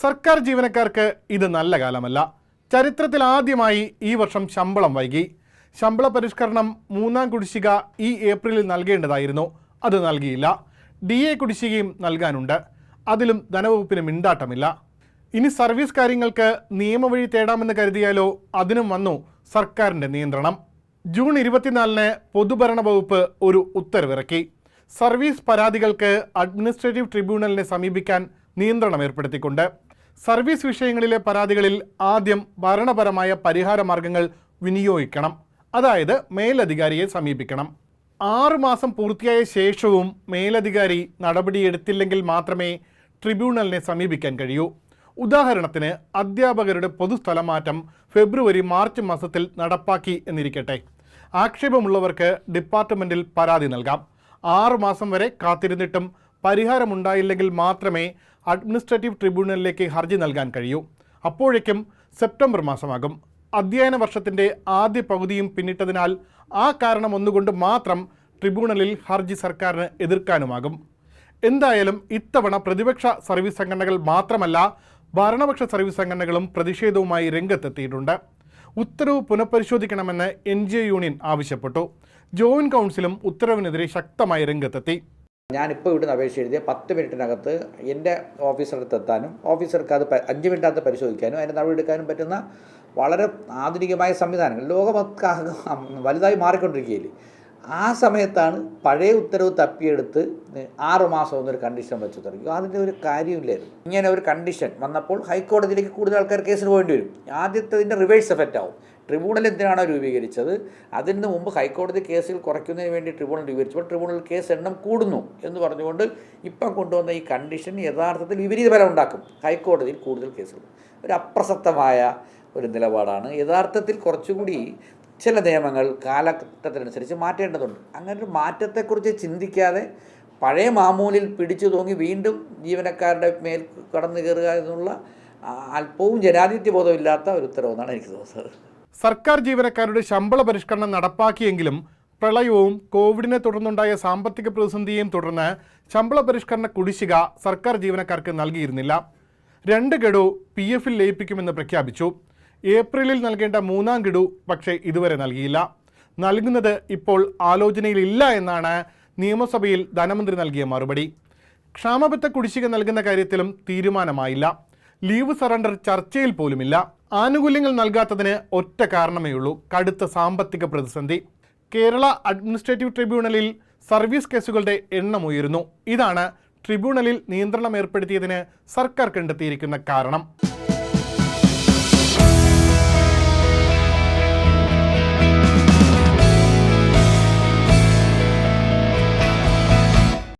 സർക്കാർ ജീവനക്കാർക്ക് ഇത് നല്ല കാലമല്ല. ചരിത്രത്തിൽ ആദ്യമായി ഈ വർഷം ശമ്പളം വൈകി. ശമ്പള പരിഷ്കരണം മൂന്നാം കുടിശ്ശിക ഈ ഏപ്രിലിൽ നൽകേണ്ടതായിരുന്നു. അത് നൽകിയില്ല. ഡി എ കുടിശ്ശികയും നൽകാനുണ്ട്. അതിലും ധനവകുപ്പിന് മിണ്ടാട്ടമില്ല. ഇനി സർവീസ് കാര്യങ്ങൾക്ക് നിയമവഴി തേടാമെന്ന് കരുതിയാലോ അതിനും വന്നു സർക്കാരിന്റെ നിയന്ത്രണം. ജൂൺ ഇരുപത്തിനാലിന് പൊതുഭരണ വകുപ്പ് ഒരു ഉത്തരവിറക്കി. സർവീസ് പരാതികൾക്ക് അഡ്മിനിസ്ട്രേറ്റീവ് ട്രിബ്യൂണലിനെ സമീപിക്കാൻ നിയന്ത്രണം ഏർപ്പെടുത്തിക്കൊണ്ട്. സർവീസ് വിഷയങ്ങളിലെ പരാതികളിൽ ആദ്യം ഭരണപരമായ പരിഹാര മാർഗങ്ങൾ വിനിയോഗിക്കണം. അതായത് മേലധികാരിയെ സമീപിക്കണം. ആറു മാസം പൂർത്തിയായ ശേഷവും മേലധികാരി നടപടിയെടുത്തില്ലെങ്കിൽ മാത്രമേ ട്രിബ്യൂണലിനെ സമീപിക്കാൻ കഴിയൂ. ഉദാഹരണത്തിന് അധ്യാപകരുടെ പൊതുസ്ഥലമാറ്റം ഫെബ്രുവരി മാർച്ച് മാസത്തിൽ നടപ്പാക്കി എന്നിരിക്കട്ടെ. ആക്ഷേപമുള്ളവർക്ക് ഡിപ്പാർട്ട്മെന്റിൽ പരാതി നൽകാം. ആറു മാസം വരെ കാത്തിരുന്നിട്ടും പരിഹാരമുണ്ടായില്ലെങ്കിൽ മാത്രമേ അഡ്മിനിസ്ട്രേറ്റീവ് ട്രിബ്യൂണലിലേക്ക് ഹർജി നൽകാൻ കഴിയൂ. അപ്പോഴേക്കും സെപ്റ്റംബർ മാസമാകും. അധ്യയന വർഷത്തിന്റെ ആദ്യ പകുതിയും പിന്നിട്ടതിനാൽ ആ കാരണം ഒന്നുകൊണ്ട് മാത്രം ട്രിബ്യൂണലിൽ ഹർജി സർക്കാരിന് എതിർക്കാനുമാകും. എന്തായാലും ഇത്തവണ പ്രതിപക്ഷ സർവീസ് സംഘടനകൾ മാത്രമല്ല ഭരണപക്ഷ സർവീസ് സംഘടനകളും പ്രതിഷേധവുമായി രംഗത്തെത്തിയിട്ടുണ്ട്. ഉത്തരവ് പുനഃപരിശോധിക്കണമെന്ന് എൻ യൂണിയൻ ആവശ്യപ്പെട്ടു. ജോയിന്റ് കൗൺസിലും ഉത്തരവിനെതിരെ ശക്തമായി രംഗത്തെത്തി. ഞാനിപ്പോൾ ഇവിടുന്ന് അപേക്ഷ എഴുതിയ പത്ത് മിനിറ്റിനകത്ത് എന്റെ ഓഫീസറടുത്ത് എത്താനും ഓഫീസർക്ക് അത് അഞ്ച് മിനിറ്റകത്ത് പരിശോധിക്കാനും അതിന്റെ നടപടിയെടുക്കാനും പറ്റുന്ന വളരെ ആധുനികമായ സംവിധാനങ്ങൾ. ലോകമൊക്കെ വലുതായി മാറിക്കൊണ്ടിരിക്കുകയില്ലേ? ആ സമയത്താണ് പഴയ ഉത്തരവ് തപ്പിയെടുത്ത് ആറ് മാസം കണ്ടീഷൻ വെച്ച് തുടങ്ങി. അതിന്റെ ഒരു കാര്യമില്ലായിരുന്നു. ഇങ്ങനെ ഒരു കണ്ടീഷൻ വന്നപ്പോൾ ഹൈക്കോടതിയിലേക്ക് കൂടുതൽ ആൾക്കാർ കേസിന് പോകേണ്ടി വരും. ആദ്യത്തെ അതിന്റെ റിവേഴ്സ് എഫക്റ്റ് ആവും. ട്രിബ്യൂണൽ എന്തിനാണോ രൂപീകരിച്ചത്? അതിന് മുമ്പ് ഹൈക്കോടതി കേസിൽ കുറയ്ക്കുന്നതിന് വേണ്ടി ട്രിബ്യൂണൽ രൂപീകരിച്ചപ്പോൾ ട്രിബ്യൂണൽ കേസ് എണ്ണം കൂടുന്നു എന്ന് പറഞ്ഞുകൊണ്ട് ഇപ്പം കൊണ്ടുവന്ന ഈ കണ്ടീഷൻ യഥാർത്ഥത്തിൽ വിപരീത ഫലം ഉണ്ടാക്കും. ഹൈക്കോടതിയിൽ കൂടുതൽ കേസുകൾ. ഒരു അപ്രസക്തമായ ഒരു നിലപാടാണ്. യഥാർത്ഥത്തിൽ കുറച്ചുകൂടി ചില നിയമങ്ങൾ കാലഘട്ടത്തിനനുസരിച്ച് മാറ്റേണ്ടതുണ്ട്. അങ്ങനെ ഒരു മാറ്റത്തെക്കുറിച്ച് ചിന്തിക്കാതെ പഴയ മാമൂലിൽ പിടിച്ചു തോങ്ങി വീണ്ടും ജീവനക്കാരുടെ മേൽ കടന്നു കയറുക എന്നുള്ള അല്പവും ജനാധിപത്യ ബോധമില്ലാത്ത ഒരു ഉത്തരവെന്നാണ് എനിക്ക് തോന്നുന്നത്. സർക്കാർ ജീവനക്കാരുടെ ശമ്പള പരിഷ്കരണം നടപ്പാക്കിയെങ്കിലും പ്രളയവും കോവിഡിനെ തുടർന്നുണ്ടായ സാമ്പത്തിക പ്രതിസന്ധിയെയും തുടർന്ന് ശമ്പള പരിഷ്കരണ കുടിശ്ശിക സർക്കാർ ജീവനക്കാർക്ക് നൽകിയിരുന്നില്ല. രണ്ട് ഗഡു പി എഫിൽ ലയിപ്പിക്കുമെന്ന് പ്രഖ്യാപിച്ചു. ഏപ്രിലിൽ നൽകേണ്ട മൂന്നാം ഗഡു പക്ഷേ ഇതുവരെ നൽകിയില്ല. നൽകുന്നത് ഇപ്പോൾ ആലോചനയിലില്ല എന്നാണ് നിയമസഭയിൽ ധനമന്ത്രി നൽകിയ മറുപടി. ക്ഷാമബത്ത കുടിശ്ശിക നൽകുന്ന കാര്യത്തിലും തീരുമാനമായില്ല. ലീവ് സറണ്ടർ ചർച്ചയിൽ പോലുമില്ല. ആനുകൂല്യങ്ങൾ നൽകാത്തതിന് ഒറ്റ കാരണമേ ഉള്ളൂ കടുത്ത സാമ്പത്തിക പ്രതിസന്ധി. കേരള അഡ്മിനിസ്ട്രേറ്റീവ് ട്രിബ്യൂണലിൽ സർവീസ് കേസുകളുടെ എണ്ണം ഉയരുന്നു. ഇതാണ് ട്രിബ്യൂണലിൽ നിയന്ത്രണം ഏർപ്പെടുത്തിയതിന് സർക്കാർ കണ്ടെത്തിയിരിക്കുന്ന കാരണം.